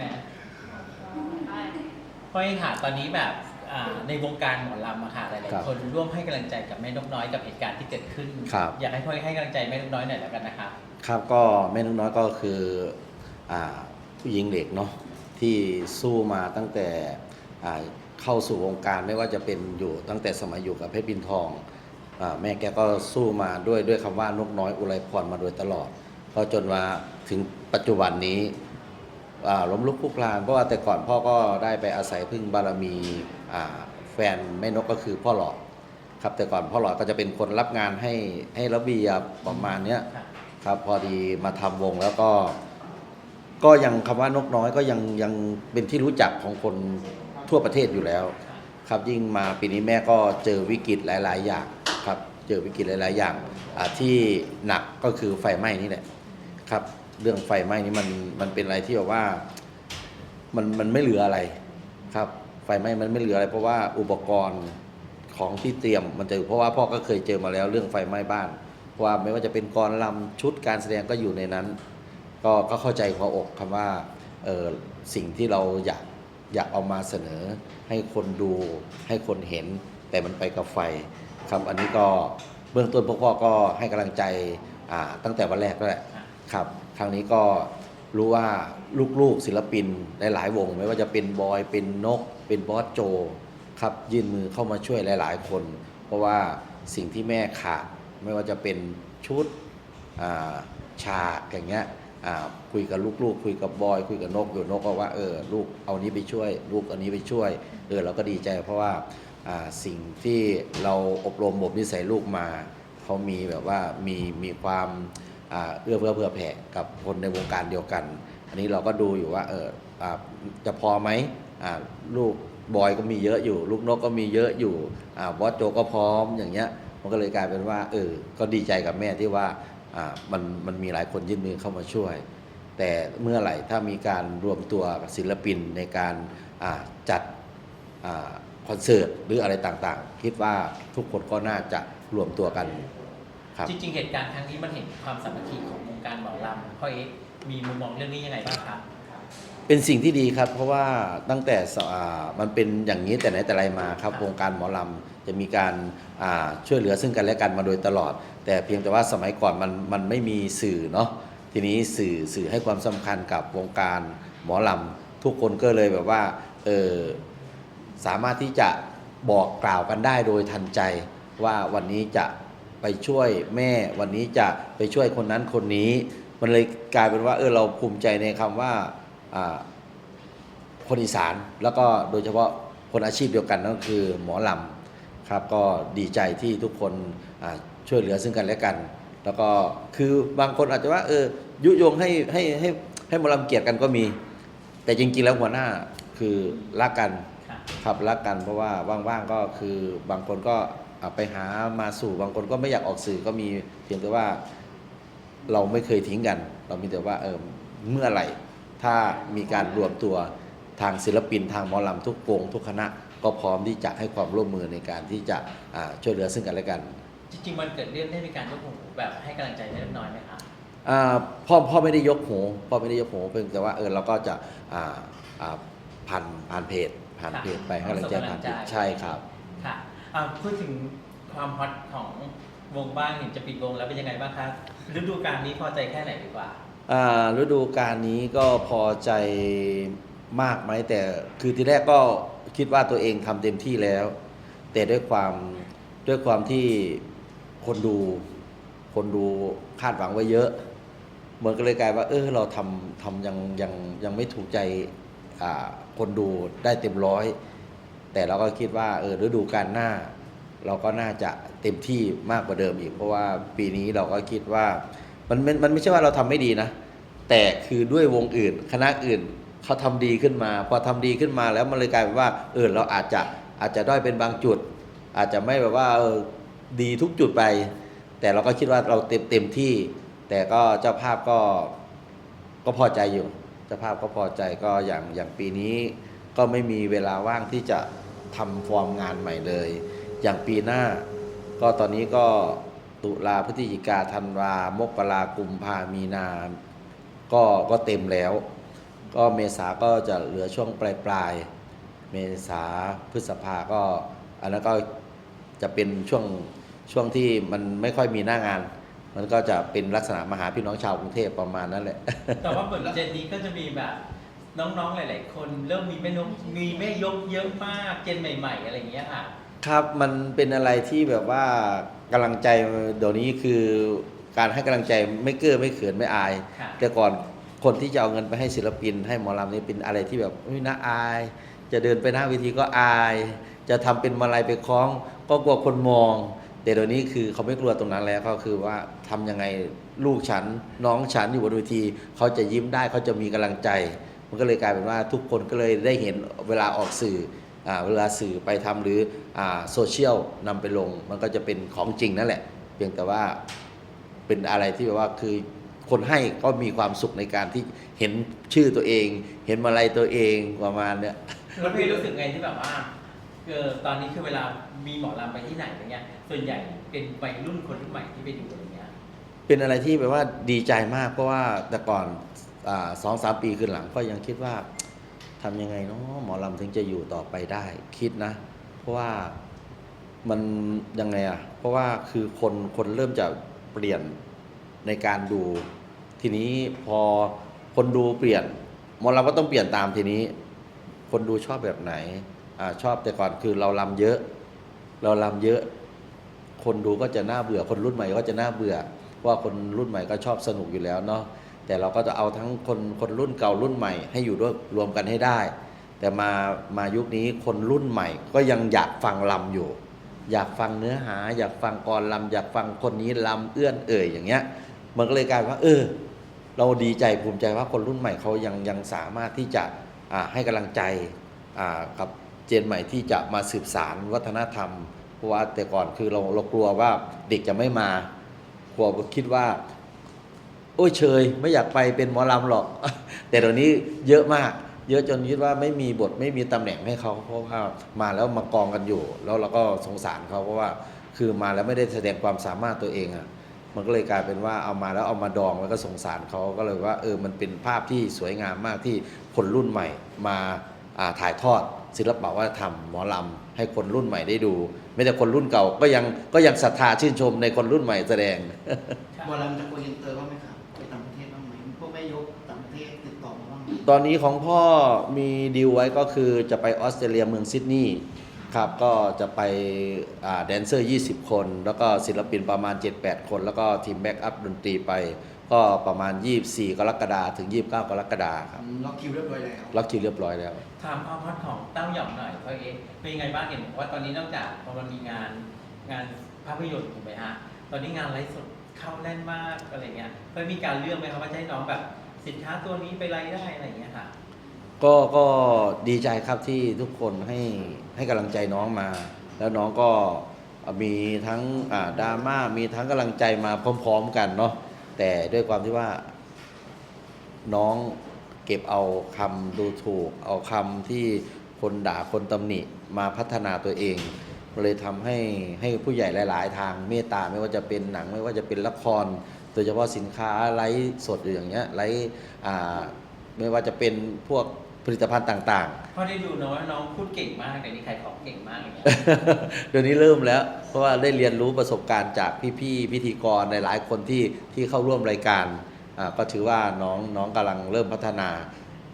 ไหมเพราะเองค่ะตอนนี้แบบอ่าในวงการหมอลำอะค่ะหลายครับๆคนร่วมให้กำลังใจกับแม่นกน้อยกับเหตุการณ์ที่เกิดขึ้น ครับ อยากให้พ่อให้กำลังใจแม่นกน้อยหน่อยแล้วกันนะคะ ครับก็แม่นกน้อยก็คืออ่าผู้หญิงเหล็กเนาะที่สู้มาตั้งแต่อ่าเข้าสู่วงการไม่ว่าจะเป็นอยู่ตั้งแต่สมัยอยู่กับเพชรบินทองอาแม่แกก็สู้มาด้วยด้วยคำว่านกน้อยอุไรพรมาโดยตลอด ก็จนมาถึงปัจจุบันนี้อ่า ล้มลุกคลุกคลานเพราะว่าแต่ก่อนพ่อก็ได้ไปอาศัยพึ่งบารมีแฟนแม่นกก็คือพ่อหลอดครับแต่ก่อนพ่อหลอดก็จะเป็นคนรับงานให้ให้ระเบียบประมาณเนี้ยครับพอดีมาทำวงแล้วก็ ก็ยังคำว่านกน้อยก็ยังยังเป็นที่รู้จักของคนทั่วประเทศอยู่แล้ว ครับยิ่งมาปีนี้แม่ก็เจอวิกฤตหลาย ๆ อย่างครับ เจอวิกฤตหลาย ๆ อย่างที่หนักก็คือไฟไหม้นี่แหละครับ เรื่องไฟไหม้นี่มันมันเป็นอะไรที่แบบว่า มันมันไม่เหลืออะไรครับ ไฟไหม้มันไม่เหลืออะไร เพราะว่าอุปกรณ์ของที่เตรียมมันจะเพราะว่าพ่อก็เคยเจอมาแล้วเรื่องไฟไหม้บ้านเพราะว่าไม่ว่าจะเป็นกรลำชุดการแสดงก็อยู่ในนั้น ก็ก็เข้าใจหัวอกคำว่าเออสิ่งที่เราอยากอยากเอามาเสนอ ให้คนดูให้คนเห็น แต่มันไปกับไฟครับอันนี้ก็เบื้องต้นพวกพ่อก็ให้กำลังใจอ่าตั้งแต่วันแรกแล้วแหละ ครับครั้งนี้ก็รู้ว่าลูกๆศิลปินหลายๆวง ไม่ว่าจะเป็นบอยเป็นนก เป็นบอสโจครับยื่นมือเข้ามาช่วยหลาย ๆ คน เพราะว่าสิ่งที่แม่ขาดไม่ว่าจะเป็นชุดาฉากอย่างเงี้ยคุยกับลูกๆ คุยกับบอย คุยกับนกอยู่นกก็ว่าเออลูกเอานี้ไปช่วย ลูกเอานี้ไปช่วยเออเราก็ดีใจ เพราะว่าาสิ่งที่เราอบรมบ่มนิสัยลูกมาเขามีแบบว่ามีมีความ เอื้อเฟื้อเผื่อแผ่กับคนในวงการเดียวกัน อันนี้เราก็ดูอยู่ว่าเออจะพอไหมลูกบอยก็มีเยอะอยู่ ลูกนกก็มีเยอะอยู่อ่าบอสโจก็พร้อมอย่างเงี้ยมันก็เลยกลายเป็นว่าเออก็ดีใจกับแม่ที่ว่ามันมันมีหลายคนยื่นมือเข้ามาช่วย แต่เมื่อไหร่ถ้ามีการรวมตัวศิลปินในการจัดอคอนเสิร์ตหรืออะไรต่างๆ คิดว่าทุกคนก็น่าจะรวมตัวกัน ครับ จริงๆเหตุการณ์ครั้งนี้มันเห็นความสามัคคีของวงการหมอลำพ่อเอ๊ะมีมุมมองเรื่องนี้ยังไงบ้างคะเป็นสิ่งที่ดีครับ เพราะว่าตั้งแต่สอ่ามันเป็นอย่างนี้แต่ไหนแต่ไรมาครับวงการหมอลำจะมีการอ่าช่วยเหลือซึ่งกันและกันมาโดยตลอด แต่เพียงแต่ว่าสมัยก่อนมันมันไม่มีสื่อเนาะทีนี้สื่อสื่อให้ความสำคัญกับวงการหมอลำทุกคนก็เลยแบบว่าเออสามารถที่จะบอกกล่าวกันได้โดยทันใจว่าวันนี้จะ ไปช่วยแม่วันนี้จะไปช่วยคนนั้นคนนี้ มันเลยกลายเป็นว่าเออเราภูมิใจในคำว่าอ่าคนอีสานแล้วก็โดยเฉพาะคนอาชีพเดียวกันนั่นก็คือหมอลำครับก็ดีใจที่ทุกคนอ่าช่วยเหลือซึ่งกันและกัน แล้วก็คือบางคนอาจจะว่าเออยุยงให้ให้ให้ให้หมอลำเกลียดกันก็มี แต่จริงๆแล้วหัวหน้าคือรักกันค่ะครับรักกันเพราะว่าว่างๆก็คือบางคนก็อ่า ไปหามาสู่บางคนก็ไม่อยากออกสื่อก็มีเพียงแต่ว่าเราไม่เคยทิ้งกัน เรามีแต่ว่าเออเมื่อไหร่ถ้ามีการรวมตัวทางศิลปินทางหมอลำทุกวงทุกคณะ ก็พร้อมที่จะให้ความร่วมมือในการที่จะอ่าช่วยเหลือซึ่งกันและกัน จริงๆมันเกิดเรื่องได้มีการยกหูแบบให้กำลังใจเล็กน้อยไหมคะอ่าพ่อพ่อไม่ได้ยกหูพ่อไม่ได้ยกหูเพียงแต่ว่าเออเราก็จะอ่าอ่าผ่านผ่านเพจผ่านเพจไปให้กำลังใจผ่านเพจใช่ครับค่ะ อ่าพูดถึงความฮอตของวงบ้างเห็นจะปิดวงแล้วเป็นยังไงบ้างคะฤดูกาลนี้พอใจแค่ไหนดีกว่า อ่าฤดูการนี้ก็พอใจมากไหมแต่คือทีแรกก็คิดว่าตัวเองทำเต็มที่แล้ว แต่ด้วยความด้วยความที่คนดู คนดูคาดหวังไว้เยอะเหมือนก็เลยกลายว่า เออเราทำทำยังยังยังไม่ถูกใจอ่าคนดูได้เต็มร้อย แต่เราก็คิดว่าเออฤดูการหน้า เราก็น่าจะเต็มที่มากกว่าเดิมอีก เพราะว่าปีนี้เราก็คิดว่ามันมันมันไม่ใช่ว่าเราทำไม่ดีนะ แต่คือด้วยวงอื่น คณะอื่นเขาทำดีขึ้นมา พอทำดีขึ้นมาแล้วมันเลยกลายเป็นว่าเออเราอาจจะอาจจะด้อยเป็นบางจุด อาจจะไม่แบบว่าเออดีทุกจุดไป แต่เราก็คิดว่าเราเต็มเต็มที่ แต่ก็เจ้าภาพก็ก็พอใจอยู่เจ้าภาพก็พอใจก็อย่างอย่างปีนี้ก็ไม่มีเวลาว่างที่จะ ทำฟอร์มงานใหม่เลย อย่างปีหน้า ก็ตอนนี้ก็ตุลาพฤศจิกาธันวามกรากุมภามีนา ก็ก็เต็มแล้ว ก็เมษาก็จะเหลือช่วงปลายปลายเมษาพฤษภาก็อันนั้นก็จะเป็นช่วงช่วงที่มันไม่ค่อยมีหน้างาน มันก็จะเป็นลักษณะมาหาพี่น้องชาวกรุงเทพประมาณนั้นแหละ แต่ว่าเหมือนเจนนี้ก็จะมีแบบ น้องๆหลาย ๆ คนเริ่มมีแม่นกมีแม่ยกเยอะมากเจนใหม่ ๆ อะไรอย่างเงี้ยค่ะ ครับมันเป็นอะไรที่แบบว่ากำลังใจเดี๋ยวนี้คือการให้กำลังใจไม่เกื้อไม่เขินไม่อาย ค่ะ แต่ก่อนคนที่จะเอาเงินไปให้ศิลปิน ให้หมอลำนี่เป็นอะไรที่แบบอุ๊ยน่าอาย จะเดินไปหน้าเวทีก็อาย จะทำเป็นมาลัยไปคล้อง ก็กลัวคนมอง แต่เดี๋ยวนี้คือเขาไม่กลัวตรงนั้นแล้วก็คือว่าทำยังไงลูกฉันน้องฉันอยู่บนเวทีเขาจะยิ้มได้เขาจะมีกำลังใจ มันก็เลยกลายเป็นว่าทุกคนก็เลยได้เห็นเวลาออกสื่ออาเวลาสื่อไปทำหรืออ่าโซเชียลนำไปลง มันก็จะเป็นของจริงนั่นแหละ เพียงแต่ว่าเป็นอะไรที่แบบว่าคือคนให้ก็มีความสุขในการที่เห็นชื่อตัวเอง เห็นมาลัยตัวเองประมาณเนี้ยแล้วพี่รู้สึกไงที่แบบว่าเออตอนนี้คือเวลามีหมอลำไปที่ไหนอย่างเงี้ยส่วนใหญ่เป็นวัยรุ่นคนรุ่นใหม่ที่ไปดูอะไรเงี้ยเป็นอะไรที่แบบว่าดีใจมากเพราะว่าแต่ก่อนอา สองสามปีขึ้นหลังก็ยังคิดว่าทำยังไงเนาะหมอลำถึงจะอยู่ต่อไปได้ คิดนะ เพราะว่ามันยังไงอะเพราะว่าคือคนคนเริ่มจะเปลี่ยนในการดู ทีนี้พอคนดูเปลี่ยนหมอลำก็ต้องเปลี่ยนตามทีนี้ คนดูชอบแบบไหนอชอบแต่ก่อนคือเราลำเยอะ เราลำเยอะ คนดูก็จะน่าเบื่อ คนรุ่นใหม่ก็จะน่าเบื่อเพราะว่าคนรุ่นใหม่ก็ชอบสนุกอยู่แล้วเนาะ แต่เราก็จะเอาทั้งคนคนรุ่นเก่ารุ่นใหม่ให้อยู่ด้วยรวมกันให้ได้ แต่มามายุคนี้คนรุ่นใหม่ ก็ยังอยากฟังลำอยู่ อยากฟังเนื้อหา อยากฟังกรลำอยากฟังคนนี้ลำเอื้อนเอ่ยอย่างเงี้ย มันก็เลยกลายว่า เออ เราดีใจภูมิใจว่าคนรุ่นใหม่เขายังยังสามารถที่จะอ่าให้กำลังใจอ่ากับเจนใหม่ที่จะมาสืบสารวัฒนธรรมเพราะว่าแต่ก่อนคือเราเรากลัวว่าเด็กจะไม่มากลัวคิดว่า อ้ยเชยไม่อยากไปเป็นหมอลำหรอก แต่เดี๋ยวนี้เยอะมาก เยอะจนคิดว่าไม่มีบทไม่มีตำแหน่งให้เขาเพราะว่ามาแล้วมากองกันอยู่ แล้วเราก็สงสารเขาเพราะว่าคือมาแล้วไม่ได้แสดงความสามารถตัวเองอะมันก็เลยกลายเป็นว่าเอามาแล้วเอามาดองแล้วก็สงสารเขาก็เลยว่าเออมันเป็นภาพที่สวยงามมากที่คนรุ่นใหม่มาอ่าถ่ายทอด ศิลปะวัฒนธรรมหมอลำให้คนรุ่นใหม่ได้ดู ไม่แต่คนรุ่นเก่าก็ยังก็ยังศรัทธาชื่นชมในคนรุ่นใหม่แสดงบอลลัมจะโกอินเตอร์บ้างไหมครั ตอนนี้ของพ่อมีดีลไว้ก็คือจะไปออสเตรเลียเมืองซิดนีย์ครับก็จะไปอ่าแดนเซอร์ 20 คน แล้วก็ศิลปินประมาณ 7-8 คน แล้วก็ทีมแบ็กอัพดนตรีไป ก็ประมาณ 24 กรกฎาคมถึง 29 กรกฎาคมครับอืมล็อกคิวเรียบร้อยแล้ว ล็อกคิวเรียบร้อยแล้ว ถามความฮอตของเต้าหย่อมหน่อยเขาเองเป็นยังไงบ้างเห็นบอกว่าตอนนี้นอกจากพอมันมีงานงานภาพยนตร์ถูกไหมฮะตอนนี้งานไลฟ์สดเข้าแน่นมากอะไรเงี้ยเคยมีการเลือกไหมครับว่าจะให้น้องแบบ สินค้าตัวนี้ไปไลฟ์ได้อะไรอย่างเงี้ยค่ะ ก็ก็ดีใจครับที่ทุกคนให้ให้กำลังใจน้องมา แล้วน้องก็มีทั้งอ่าดราม่ามีทั้งกำลังใจมาพร้อม ๆ กันเนาะแต่ด้วยความที่ว่า น้องเก็บเอาคำดูถูก เอาคำที่คนด่าคนตำหนิมาพัฒนาตัวเองเลยทำให้ให้ผู้ใหญ่หลาย ๆ ทางเมตตาไม่ว่าจะเป็นหนังไม่ว่าจะเป็นละคร โดยเฉพาะสินค้าไลฟ์สดอย่างเงี้ยไลฟ์อ่าไม่ว่าจะเป็นพวกผลิตภัณฑ์ต่าง ๆ พอได้ดูนะว่าน้องพูดเก่งมากเดี๋ยวนี้ใครของเก่งมากอย่างเงี้ย เดี๋ยวนี้เริ่มแล้ว เพราะว่าได้เรียนรู้ประสบการณ์จากพี่ๆพิธีกรหลายๆคนที่ที่เข้าร่วมรายการอ่าก็ถือว่าน้องน้องกำลังเริ่มพัฒนา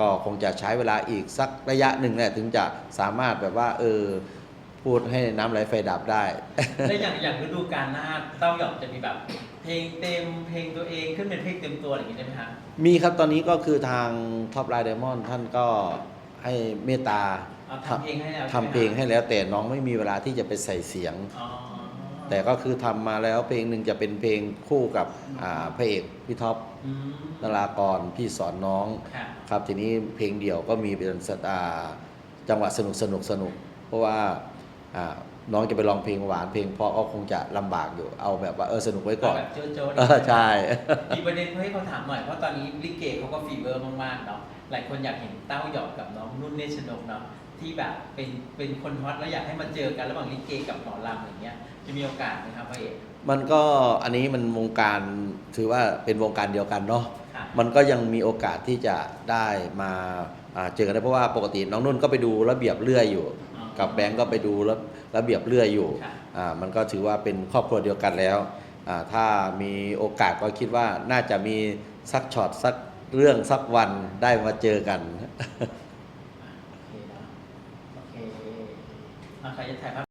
ก็คงจะใช้เวลาอีกสักระยะหนึ่งแหละถึงจะสามารถแบบว่าเออพูดให้น้ำไหลไฟดับได้ แล้วอย่างอย่างฤดูกาลหน้าเต้าหย่อมจะมีแบบ เพลงเต็มเพลงตัวเองขึ้นเป็นเพลงเต็มตัวอะไรอย่างงี้ได้ไหมฮะมีครับตอนนี้ก็คือทางท็อปไลน์ไดมอนด์ท่านก็ให้เมตตาเอาทำเพลงให้แล้วทำเพลงให้แล้วแต่น้องไม่มีเวลาที่จะไปใส่เสียง อ๋อแต่ก็คือทำมาแล้วเพลงหนึ่งจะเป็นเพลงคู่กับอ่าพระเอกพี่ท็อปอืมนารากรพี่สอนน้อง ค่ะครับทีนี้เพลงเดี่ยวก็มีเป็นสตาร์จังหวะสนุกสนุกสนุกเพราะว่าอ่า น้องจะไปร้องเพลงหวานเพลงเพราะก็คงจะลำบากอยู่ เอาแบบว่าเออสนุกไว้ก่อน แบบโจ๊ะโจ๊ะเออใช่ มีประเด็นให้เขาถามหน่อยเพราะตอนนี้ลิเกเขาก็ฟีเวอร์มากๆเนาะหลายคนอยากเห็นเต้าหยอกกับน้องนุ่นเนชนกเนาะที่แบบเป็นเป็นคนฮอตแล้วอยากให้มาเจอกันระหว่างลิเกกับหมอลำอย่างเงี้ยจะมีโอกาสไหมครับพ่อเอกมันก็อันนี้มันวงการถือว่าเป็นวงการเดียวกันเนาะ ค่ะ มันก็ยังมีโอกาสที่จะได้มาอ่าเจอกันได้เพราะว่าปกติน้องนุ่นก็ไปดูระเบียบเลื่อยอยู่อ๋อ กับแบงก์ก็ไปดูระระเบียบเลื่อยอยู่ค่ะอ่ามันก็ถือว่าเป็นครอบครัวเดียวกันแล้วอ่าถ้ามีโอกาสก็คิดว่าน่าจะมีสักช็อตสักเรื่องสักวันได้มาเจอกันโอเคนะโอเคอะใครจะถ่ายภาพ